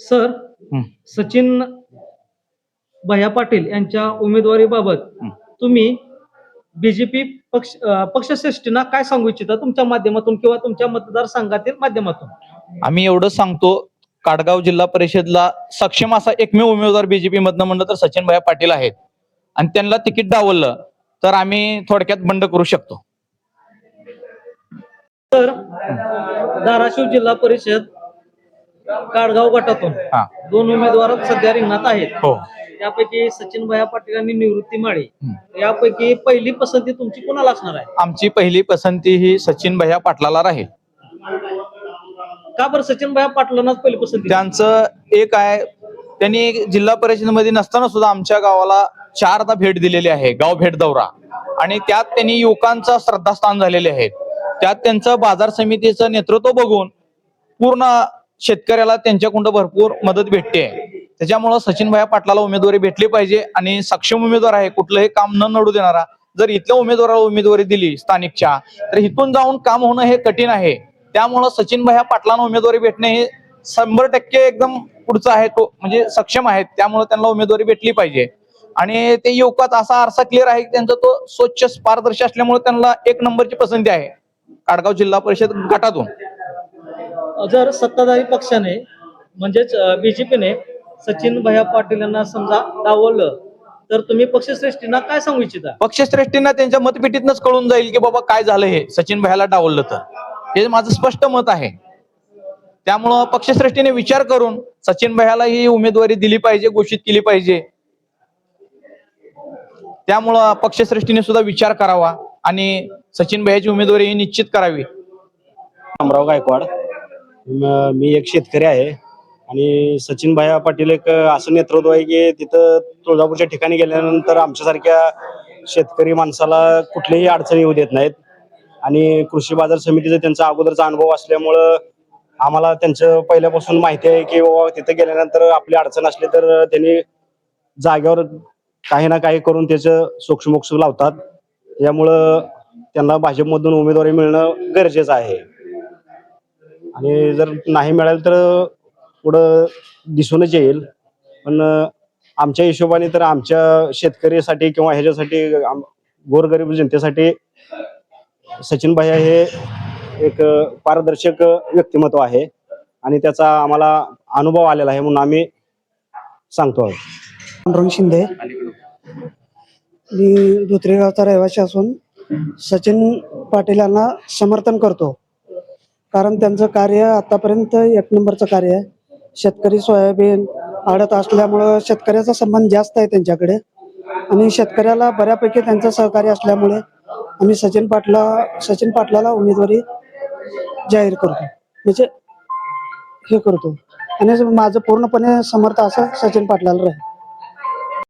Sir. Sachin भैया पाटील यांच्या उमेदवारीबाबत. तुम्ही बीजेपी पक्ष पक्षश्रेष्ठींना काय सांगू इच्छिता तुमच्या माध्यमातून किंवा तुमच्या मतदारसंघातील माध्यमातून आम्ही एवढं सांगतो काडगाव जिल्हा परिषदला सक्षम असा एकमेव उमेदवार बीजेपी मधनं म्हणलं तर सचिन भाई पाटील आहेत आणि त्यांना तिकीट डावललं तर आम्ही थोडक्यात बंड करू शकतो तर धाराशिव जिल्हा परिषद काडगाव गटातून हा. दोन उमेदवार सध्या रिंगणात आहेत. हो. त्यापैकी सचिन भैया पाटील आणि निवृत्ती माळे. यापैकी पहिली पसंती तुमची कोणाला असणार आहे? आमची पहिली पसंती ही सचिन भैया पाटलाला राहील. का बरं सचिन भैया पाटलांनाच पहिली पसंती? त्यांचं एक आहे त्यांनी जिल्हा परिषदेमध्ये नसताना सुद्धा आमच्या गावाला चारदा भेट दिलेली आहे गाव भेट दौरा. आणि त्यात त्यांनी युवकांचं श्रद्धास्थान झालेले आहेत. त्यात त्यांचं बाजार समितीचं नेतृत्व बघून पूर्ण शेतकऱ्याला त्यांच्याकडून भरपूर मदत भेटते. त्याच्यामुळं सचिन भाया पाटलाला उमेदवारी भेटली पाहिजे आणि सक्षम उमेदवार आहे कुठलंही काम न नडू देणारा. जर इथल्या उमेदवाराला उमेदवारी दिली स्थानिकच्या तर इथून जाऊन काम होणं हे कठीण आहे. त्यामुळं सचिन भाया पाटलांना उमेदवारी भेटणे हे शंभर टक्के एकदम पुढचं आहे तो म्हणजे सक्षम आहेत त्यामुळे त्यांना उमेदवारी भेटली पाहिजे. आणि ते युवकात असा आरसा क्लिअर आहे की त्यांचा तो स्वच्छ पारदर्शी असल्यामुळे त्यांना एक नंबरची पसंती आहे काडगाव जिल्हा परिषद गटातून. जर सत्ताधारी पक्षाने म्हणजेच बीजेपीने सचिन भैया पाटील यांना समजा डावललं तर तुम्ही पक्षश्रेष्ठींना काय सांगू इच्छिता? पक्षश्रेष्ठींना त्यांच्या मतपेटीतनच कळून जाईल की बाबा काय झालं हे सचिन भाईला डावललं तर. हे माझं स्पष्ट मत आहे. त्यामुळं पक्षश्रेष्ठीने विचार करून सचिन भाईला ही उमेदवारी दिली पाहिजे घोषित केली पाहिजे. त्यामुळं पक्षश्रेष्ठीने सुद्धा विचार करावा आणि सचिन भाईची उमेदवारी ही निश्चित करावी. रामराव गायकवाड. म- मी एक शेतकरी आहे. आणि सचिन भाया पाटील एक असं नेतृत्व आहे की तिथं तुळजापूरच्या ठिकाणी गेल्यानंतर आमच्यासारख्या शेतकरी माणसाला कुठलीही अडचण येऊ देत नाहीत. आणि कृषी बाजार समितीचा त्यांचा अगोदरचा अनुभव असल्यामुळं आम्हाला त्यांचं पहिल्यापासून माहिती आहे की बाबा तिथं गेल्यानंतर आपली अडचण असली तर त्यांनी जागेवर काही ना काही करून त्याचं सूक्ष्मोक्ष लावतात. त्यामुळं त्यांना भाजपमधून उमेदवारी मिळणं गरजेचं आहे. आणि जर नाही मिळालं तर पुढं दिसूनच येईल. पण आमच्या हिशोबाने तर आमच्या शेतकरीसाठी किंवा ह्याच्यासाठी आम- गोरगरीब जनतेसाठी सचिन भाया हे एक पारदर्शक व्यक्तिमत्व आहे आणि त्याचा आम्हाला अनुभव आलेला आहे म्हणून आम्ही सांगतो आहोत पांडुरंग शिंदे. मी धोत्रेगावचा रहिवासी असून सचिन पाटील यांना समर्थन करतो. कारण त्यांचं कार्य आतापर्यंत एक नंबरचं कार्य आहे. शेतकरी सोयाबीन आडत असल्यामुळं शेतकऱ्याचा संबंध जास्त आहे त्यांच्याकडे. आणि शेतकऱ्याला बऱ्यापैकी त्यांचं सहकार्य असल्यामुळे आम्ही सचिन पाटला सचिन पाटलाला उमेदवारी जाहीर करतो. म्हणजे हे करतो. आणि माझं पूर्णपणे समर्थ असं सचिन पाटलाला राहील.